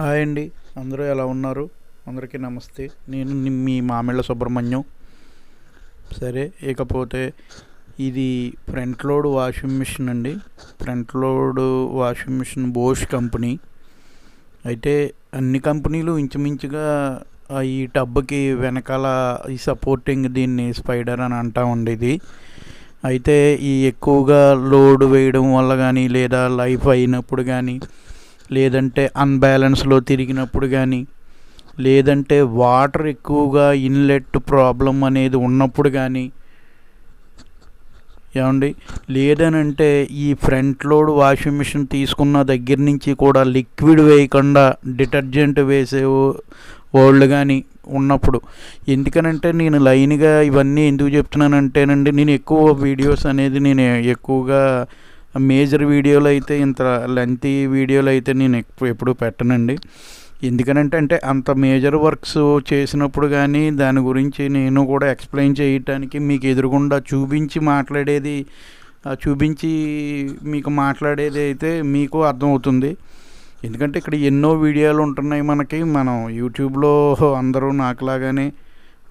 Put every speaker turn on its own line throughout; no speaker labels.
Hi అండి. అందరూ ఎలా ఉన్నారు? అందరికీ నమస్తే. నేను మీ మామిళ్ళ సుబ్రహ్మణ్యం. సరే ఇకపోతే ఇది ఫ్రంట్ లోడ్ వాషింగ్ మిషన్ అండి. Front load washing machine Bosch company. అయితే అన్ని కంపెనీలు ఇంచుమించుగా ఈ టబ్కి వెనకాల ఈ సపోర్టింగ్ దీన్ని స్పైడర్ అని అంటా ఉండేది. అయితే ఈ ఎక్కువగా లోడ్ వేయడం వల్ల కానీ లేదా లైఫ్ అయినప్పుడు కానీ లేదంటే అన్బ్యాలెన్స్లో తిరిగినప్పుడు కానీ లేదంటే వాటర్ ఎక్కువగా ఇన్లెట్ ప్రాబ్లం అనేది ఉన్నప్పుడు కానీ ఏమండి? లేదనంటే ఈ ఫ్రంట్ లోడ్ వాషింగ్ మిషన్ తీసుకున్న దగ్గర నుంచి కూడా లిక్విడ్ వేయకుండా డిటర్జెంట్ వేసే వాళ్ళు కానీ ఉన్నప్పుడు. ఎందుకనంటే నేను లైన్గా ఇవన్నీ ఎందుకు చెప్తున్నానంటేనండి నేను ఎక్కువ వీడియోస్ అనేది నేను ఎక్కువగా మేజర్ వీడియోలు అయితే ఇంత లెంతీ వీడియోలు అయితే నేను ఎక్కువ ఎప్పుడు పెట్టనండి. ఎందుకనంటే అంటే అంత మేజర్ వర్క్స్ చేసినప్పుడు కానీ దాని గురించి నేను కూడా ఎక్స్ప్లెయిన్ చేయటానికి మీకు ఎదురుగుండా చూపించి మాట్లాడేది చూపించి మీకు మాట్లాడేది అయితే మీకు అర్థమవుతుంది. ఎందుకంటే ఇక్కడ ఎన్నో వీడియోలు ఉంటున్నాయి మనకి. మనం యూట్యూబ్లో అందరూ నాకులాగానే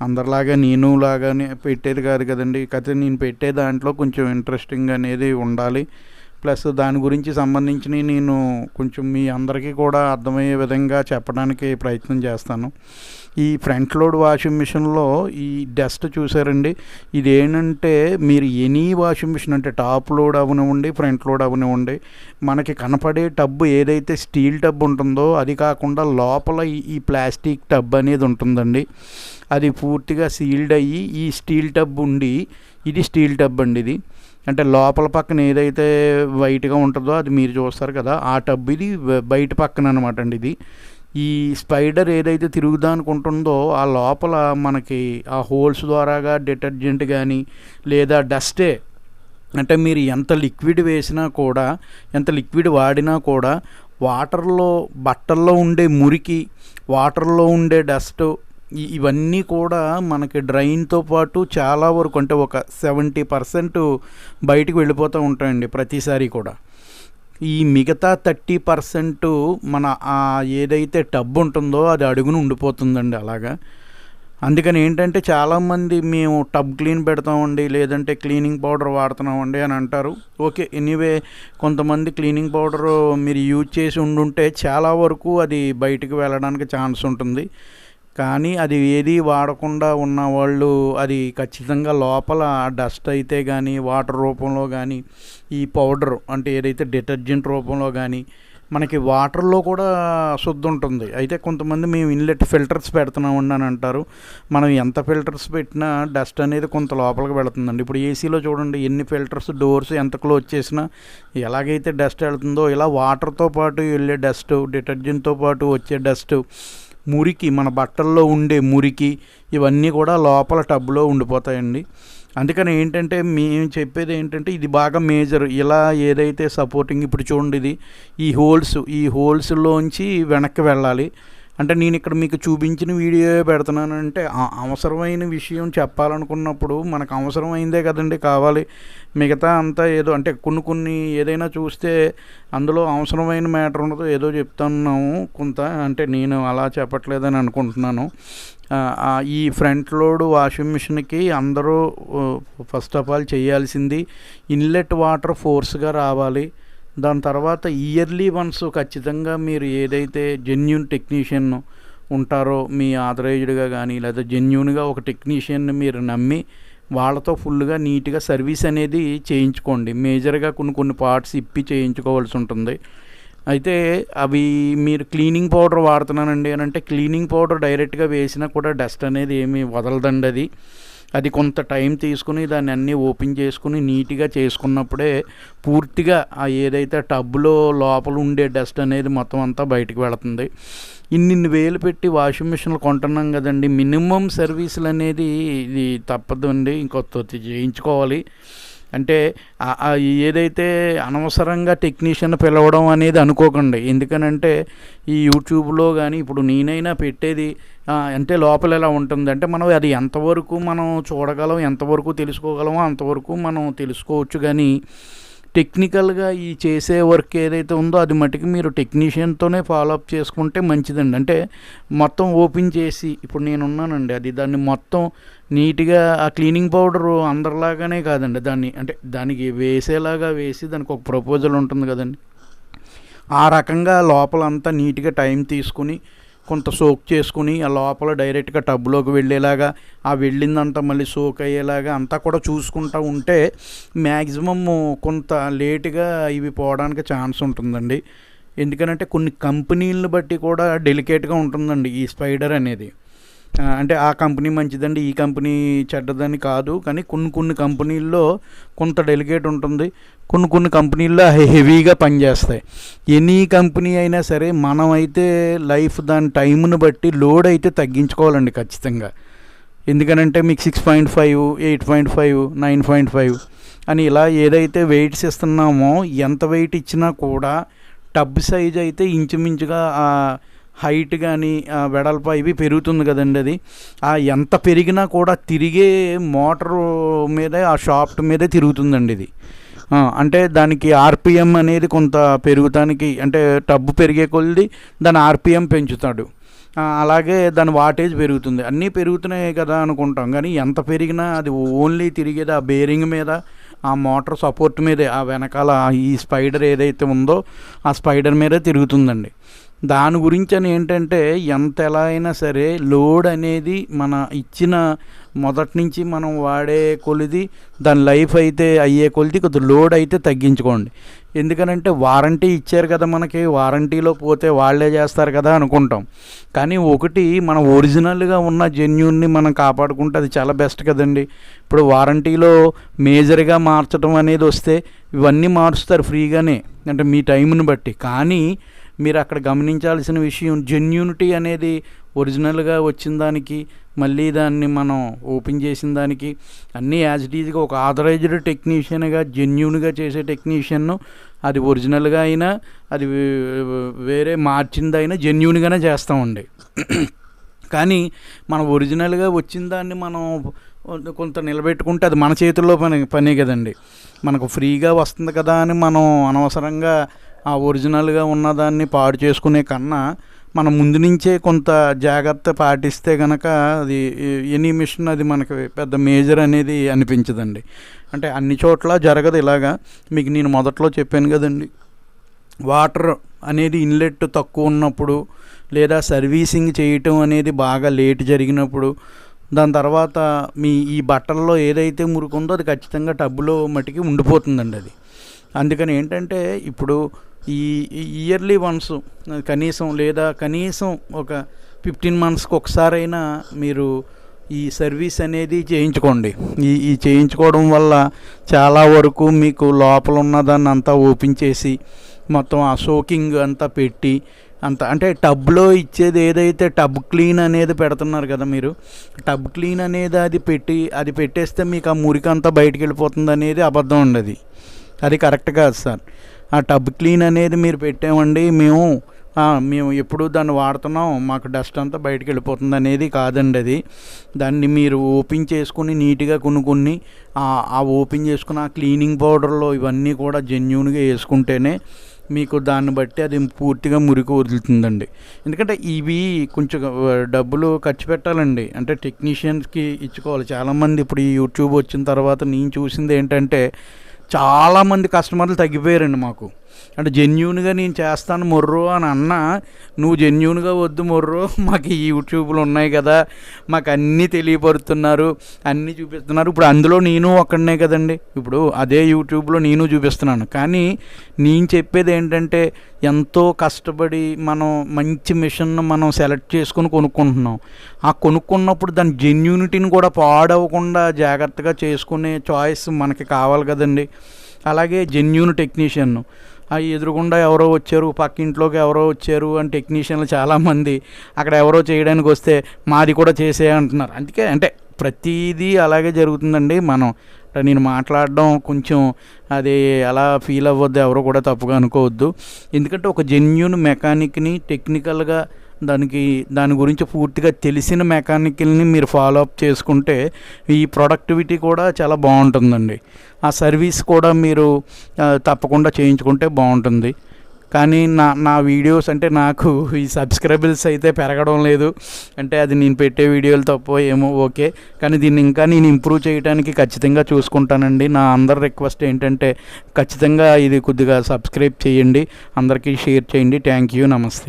అందరిలాగా నేను లాగానే పెట్టేది కాదు కదండి. కథ నేను పెట్టే దాంట్లో కొంచెం ఇంట్రెస్టింగ్ అనేది ఉండాలి. ప్లస్ దాని గురించి సంబంధించి నేను కొంచెం మీ అందరికీ కూడా అర్థమయ్యే విధంగా చెప్పడానికి ప్రయత్నం చేస్తాను. ఈ ఫ్రంట్ లోడ్ వాషింగ్ మిషన్లో ఈ డస్ట్ చూసారండి. ఇది ఏంటంటే మీరు ఎనీ వాషింగ్ మిషన్ అంటే టాప్ లోడ్ అవనివ్వండి ఫ్రంట్ లోడ్ అవనివ్వండి మనకి కనపడే టబ్ ఏదైతే స్టీల్ టబ్ ఉంటుందో అది కాకుండా లోపల ఈ ప్లాస్టిక్ టబ్ అనేది ఉంటుందండి. అది పూర్తిగా సీల్డ్ అయ్యి ఈ స్టీల్ టబ్ ఉండి ఇది స్టీల్ టబ్ అండి ఇది. అంటే లోపల పక్కన ఏదైతే వైట్గా ఉంటుందో అది మీరు చూస్తారు కదా ఆ టబ్ ఇది బయట పక్కన అనమాట అండి ఇది. ఈ స్పైడర్ ఏదైతే తిరుగుదానికి ఉంటుందో ఆ లోపల మనకి ఆ హోల్స్ ద్వారాగా డిటర్జెంట్ కానీ లేదా డస్టే అంటే మీరు ఎంత లిక్విడ్ వేసినా కూడా ఎంత లిక్విడ్ వాడినా కూడా వాటర్లో బట్టల్లో ఉండే మురికి వాటర్లో ఉండే డస్ట్ ఇవన్నీ కూడా మనకి డ్రైన్తో పాటు చాలా వరకు అంటే ఒక సెవెంటీ పర్సెంట్ బయటకు వెళ్ళిపోతూ ఉంటాయండి ప్రతిసారి కూడా. ఈ మిగతా థర్టీ పర్సెంట్ మన ఆ ఏదైతే టబ్ ఉంటుందో అది అడుగున ఉండిపోతుందండి అలాగా. అందుకని ఏంటంటే చాలామంది మేము టబ్ క్లీన్ పెడతామండి లేదంటే క్లీనింగ్ పౌడర్ వాడుతున్నామండి అని అంటారు. ఓకే ఎనీవే కొంతమంది క్లీనింగ్ పౌడర్ మీరు యూజ్ చేసి ఉండుంటే చాలా వరకు అది బయటికి వెళ్ళడానికి ఛాన్స్ ఉంటుంది. కానీ అది ఏది వాడకుండా ఉన్న వాళ్ళు అది ఖచ్చితంగా లోపల డస్ట్ అయితే కానీ వాటర్ రూపంలో కానీ ఈ పౌడర్ అంటే ఏదైతే డిటర్జెంట్ రూపంలో కానీ మనకి వాటర్లో కూడా శుద్ధి ఉంటుంది. అయితే కొంతమంది మేము ఇన్లెట్ ఫిల్టర్స్ పెడుతున్నామండి అని అంటారు. మనం ఎంత ఫిల్టర్స్ పెట్టినా డస్ట్ అనేది కొంత లోపలికి వెళుతుందండి. ఇప్పుడు ఏసీలో చూడండి ఎన్ని ఫిల్టర్స్ డోర్స్ ఎంత క్లోజ్ చేసినా ఎలాగైతే డస్ట్ వెళ్తుందో ఇలా వాటర్తో పాటు వెళ్ళే డస్ట్ డిటర్జెంట్తో పాటు వచ్చే డస్ట్ మురికి మన బట్టల్లో ఉండే మురికి ఇవన్నీ కూడా లోపల టబ్లో ఉండిపోతాయండి. అందుకని ఏంటంటే మేము చెప్పేది ఏంటంటే ఇది బాగా మేజర్. ఇలా ఏదైతే సపోర్టింగ్ ఇప్పుడు చూడండి ఇది ఈ హోల్స్ ఈ హోల్స్లోంచి వెనక్కి వెళ్ళాలి. అంటే నేను ఇక్కడ మీకు చూపించిన వీడియో పెడుతున్నానంటే అంటే అవసరమైన విషయం చెప్పాలనుకున్నప్పుడు మనకు అవసరమైందే కదండి కావాలి. మిగతా అంతా ఏదో అంటే కొన్ని కొన్ని ఏదైనా చూస్తే అందులో అవసరమైన మ్యాటర్ ఉండదు ఏదో చెప్తున్నాము. కొంత అంటే నేను అలా చెప్పట్లేదని అనుకుంటున్నాను. ఈ ఫ్రంట్ లోడ్ వాషింగ్ మిషన్కి అందరూ ఫస్ట్ ఆఫ్ ఆల్ చేయాల్సింది ఇన్లెట్ వాటర్ ఫోర్స్గా రావాలి. దాని తర్వాత ఇయర్లీ వన్స్ ఖచ్చితంగా మీరు ఏదైతే జెన్యున్ టెక్నీషియన్ ఉంటారో మీ ఆథరైజ్డ్గా కానీ లేదా జెన్యున్గా ఒక టెక్నీషియన్ని మీరు నమ్మి వాళ్ళతో ఫుల్గా నీట్గా సర్వీస్ అనేది చేయించుకోండి. మేజర్గా కొన్ని కొన్ని పార్ట్స్ ఇప్పి చేయించుకోవాల్సి ఉంటుంది. అయితే అవి మీరు క్లీనింగ్ పౌడర్ వాడుతున్నానండి అని అంటే క్లీనింగ్ పౌడర్ డైరెక్ట్గా వేసినా కూడా డస్ట్ అనేది ఏమీ వదలదండి అది. అది కొంత టైం తీసుకుని దాన్ని అన్నీ ఓపెన్ చేసుకుని నీట్గా చేసుకున్నప్పుడే పూర్తిగా ఆ ఏదైతే టబ్లో లోపల ఉండే డస్ట్ అనేది మొత్తం అంతా బయటకు వెళుతుంది. ఇన్నిన్ని వేలు పెట్టి వాషింగ్ మిషన్లు కొంటున్నాం కదండి మినిమం సర్వీసులు అనేది ఇది తప్పదండి. ఇంకొత్త చేయించుకోవాలి. అంటే ఏదైతే అనవసరంగా టెక్నీషియన్ పిలవడం అనేది అనుకోకండి. ఎందుకనంటే ఈ యూట్యూబ్లో కానీ ఇప్పుడు నేనైనా పెట్టేది అంటే లోపల ఎలా ఉంటుంది అంటే మనం అది ఎంతవరకు మనం చూడగలం ఎంతవరకు తెలుసుకోగలమో అంతవరకు మనం తెలుసుకోవచ్చు కానీ టెక్నికల్గా ఈ చేసే వర్క్ ఏదైతే ఉందో అది మటుకు మీరు టెక్నీషియన్తోనే ఫాలోఅప్ చేసుకుంటే మంచిదండి. అంటే మొత్తం ఓపెన్ చేసి ఇప్పుడు నేను ఉన్నానండి అది దాన్ని మొత్తం నీట్గా ఆ క్లీనింగ్ పౌడర్ అందరిలాగానే కాదండి దాన్ని. అంటే దానికి వేసేలాగా వేసి దానికి ఒక ప్రపోజల్ ఉంటుంది కదండి. ఆ రకంగా లోపలంతా నీట్గా టైం తీసుకుని కొంత సోక్ చేసుకుని ఆ లోపల డైరెక్ట్గా టబ్లోకి వెళ్ళేలాగా ఆ వెళ్ళిందంతా మళ్ళీ సోక్ అయ్యేలాగా అంతా కూడా చూసుకుంటూ ఉంటే మ్యాక్సిమమ్ కొంత లేటుగా ఇవి పోవడానికి ఛాన్స్ ఉంటుందండి. ఎందుకనంటే కొన్ని కంపెనీలను బట్టి కూడా డెలికేట్గా ఉంటుందండి ఈ స్పైడర్ అనేది. అంటే ఆ కంపెనీ మంచిదండి ఈ కంపెనీ చెడ్డదని కాదు కానీ కొన్ని కొన్ని కంపెనీల్లో కొంత డెలికేట్ ఉంటుంది. కొన్ని కొన్ని కంపెనీల్లో హెవీగా పనిచేస్తాయి. ఎనీ కంపెనీ అయినా సరే మనమైతే లైఫ్ దాని టైంను బట్టి లోడ్ అయితే తగ్గించుకోవాలండి ఖచ్చితంగా. ఎందుకనంటే మీకు six point five eight point five nine point five అని ఇలా ఏదైతే వెయిట్స్ ఇస్తున్నామో ఎంత వెయిట్ ఇచ్చినా కూడా టబ్ సైజ్ అయితే ఇంచుమించుగా హైట్ కానీ వెడల్ప ఇవి పెరుగుతుంది కదండి అది. ఆ ఎంత పెరిగినా కూడా తిరిగే మోటార్ మీదే ఆ షాఫ్ట్ మీదే తిరుగుతుందండి ఇది. అంటే దానికి ఆర్పిఎం అనేది కొంత పెరుగుతానికి అంటే టబ్బు పెరిగే కొలిది దాని ఆర్పిఎం పెంచుతాడు. అలాగే దాని వాటేజ్ పెరుగుతుంది. అన్నీ పెరుగుతున్నాయి కదా అనుకుంటాం. కానీ ఎంత పెరిగినా అది ఓన్లీ తిరిగేది ఆ బేరింగ్ మీద ఆ మోటార్ సపోర్ట్ మీదే ఆ వెనకాల ఈ స్పైడర్ ఏదైతే ఉందో ఆ స్పైడర్ మీదే తిరుగుతుందండి. దాని గురించి అని ఏంటంటే ఎంత ఎలా అయినా సరే లోడ్ అనేది మన ఇచ్చిన మొదటి నుంచి మనం వాడే కొలిది దాని లైఫ్ అయితే అయ్యే కొలిది కొద్ది లోడ్ అయితే తగ్గించుకోండి. ఎందుకనంటే వారంటీ ఇచ్చారు కదా మనకి వారంటీలో పోతే వాళ్ళే చేస్తారు కదా అనుకుంటాం. కానీ ఒకటి మన ఒరిజినల్గా ఉన్న జెన్యున్ని మనం కాపాడుకుంటే అది చాలా బెస్ట్ కదండి. ఇప్పుడు వారంటీలో మేజర్గా మార్చడం అనేది వస్తే ఇవన్నీ మారుస్తారు ఫ్రీగానే అంటే మీ టైంని బట్టి. కానీ మీరు అక్కడ గమనించాల్సిన విషయం జెన్యూనిటీ అనేది ఒరిజినల్గా వచ్చిన దానికి మళ్ళీ దాన్ని మనం ఓపెన్ చేసిన దానికి అన్నీ యాజ్ ఇట్ ఈజ్గా ఒక ఆథరైజ్డ్ టెక్నీషియన్గా జెన్యున్గా చేసే టెక్నీషియన్ను అది ఒరిజినల్గా అయినా అది వేరే మార్చిందైనా జెన్యున్గానే చేస్తామండి. కానీ మనం ఒరిజినల్గా వచ్చిన దాన్ని మనం కొంత నిలబెట్టుకుంటే అది మన చేతుల్లో పని పనే కదండి. మనకు ఫ్రీగా వస్తుంది కదా అని మనం అనవసరంగా ఆ ఒరిజినల్గా ఉన్నదాన్ని పాడు చేసుకునే కన్నా మనం ముందు నుంచే కొంత జాగ్రత్త పాటిస్తే కనుక అది ఎనీ మిషన్ అది మనకి పెద్ద మేజర్ అనేది అనిపించదండి. అంటే అన్ని చోట్ల జరగదు ఇలాగా. మీకు నేను మొదట్లో చెప్పాను కదండి. వాటర్ అనేది ఇన్లెట్ తక్కువ ఉన్నప్పుడు లేదా సర్వీసింగ్ చేయటం అనేది బాగా లేట్ జరిగినప్పుడు దాని తర్వాత మీ ఈ బట్టల్లో ఏదైతే మురుకుందో అది ఖచ్చితంగా టబ్బులో మట్టికి ఉండిపోతుందండి అది. అందుకని ఏంటంటే ఇప్పుడు ఈ ఇయర్లీ వన్స్ కనీసం లేదా కనీసం ఒక ఫిఫ్టీన్ మంత్స్కి ఒకసారైనా మీరు ఈ సర్వీస్ అనేది చేయించుకోండి. ఈ ఈ చేయించుకోవడం వల్ల చాలా వరకు మీకు లోపల ఉన్నదాన్ని అంతా ఓపెన్ చేసి మొత్తం ఆ సోకింగ్ అంతా పెట్టి అంత అంటే టబ్లో ఇచ్చేది ఏదైతే టబ్ క్లీన్ అనేది పెడుతున్నారు కదా మీరు టబ్ క్లీన్ అనేది అది పెట్టి అది పెట్టేస్తే మీకు ఆ మురికి అంతా బయటికి వెళ్ళిపోతుంది అనేది అబద్ధం ఉండదు అది కరెక్ట్ కాదు సార్. ఆ టబ్ క్లీన్ అనేది మీరు పెట్టామండి మేము మేము ఎప్పుడు దాన్ని వాడుతున్నాం మాకు డస్ట్ అంతా బయటికి వెళ్ళిపోతుంది అనేది కాదండి అది. దాన్ని మీరు ఓపెన్ చేసుకుని నీట్గా కొనుక్కొని ఆ- ఆ ఓపెన్ చేసుకుని ఆ క్లీనింగ్ పౌడర్లో ఇవన్నీ కూడా జెన్యున్గా వేసుకుంటేనే మీకు దాన్ని బట్టి అది పూర్తిగా మురికి వదులుతుందండి. ఎందుకంటే ఇవి కొంచెం డబ్బులు ఖర్చు పెట్టాలండి. అంటే టెక్నీషియన్స్కి ఇచ్చుకోవాలి. చాలామంది ఇప్పుడు ఈ యూట్యూబ్ వచ్చిన తర్వాత నేను చూసింది ఏంటంటే చాలామంది కస్టమర్లు తగ్గిపోయారండి మాకు. అంటే జెన్యున్గా నేను చేస్తాను మొర్రో అని అన్నా నువ్వు జెన్యున్గా వద్దు మొర్రో మాకు ఈ యూట్యూబ్లు ఉన్నాయి కదా మాకు అన్నీ తెలియపడుతున్నారు అన్నీ చూపిస్తున్నారు. ఇప్పుడు అందులో నేను ఒక్కడనే కదండి. ఇప్పుడు అదే యూట్యూబ్లో నేను చూపిస్తున్నాను. కానీ నేను చెప్పేది ఏంటంటే ఎంతో కష్టపడి మనం మంచి మిషన్ మనం సెలెక్ట్ చేసుకుని కొనుక్కుంటున్నాం. ఆ కొనుక్కున్నప్పుడు దాని జెన్యూనిటీని కూడా పాడవకుండా జాగ్రత్తగా చేసుకునే చాయిస్ మనకి కావాలి కదండి. అలాగే జెన్యూన్ టెక్నీషియన్ ఆ ఎదురుగుండా ఎవరో వచ్చారు పక్కింట్లోకి ఎవరో వచ్చారు అని టెక్నీషియన్లు చాలామంది అక్కడ ఎవరో చేయడానికి వస్తే మాది కూడా చేసే అంటున్నారు. అందుకే అంటే ప్రతిదీ అలాగే జరుగుతుందండి. మనం అంటే నేను మాట్లాడడం కొంచెం అది అలా ఫీల్ అవ్వద్దు ఎవరో కూడా తప్పుగా అనుకోవద్దు. ఎందుకంటే ఒక జెన్యున్ మెకానిక్ని టెక్నికల్గా దానికి దాని గురించి పూర్తిగా తెలిసిన మెకానికల్ని మీరు ఫాలో అప్ చేసుకుంటే ఈ ప్రొడక్టివిటీ కూడా చాలా బాగుంటుందండి. ఆ సర్వీస్ కూడా మీరు తప్పకుండా చేయించుకుంటే బాగుంటుంది. కానీ నా నా వీడియోస్ అంటే నాకు ఈ సబ్స్క్రైబర్స్ అయితే పెరగడం లేదు. అంటే అది నేను పెట్టే వీడియోలు తప్ప ఏమో ఓకే. కానీ దీన్ని ఇంకా నేను ఇంప్రూవ్ చేయడానికి ఖచ్చితంగా చూసుకుంటానండి. నా అందరి రిక్వెస్ట్ ఏంటంటే ఖచ్చితంగా ఇది కొద్దిగా సబ్స్క్రైబ్ చేయండి. అందరికీ షేర్ చేయండి. థ్యాంక్ యూ నమస్తే.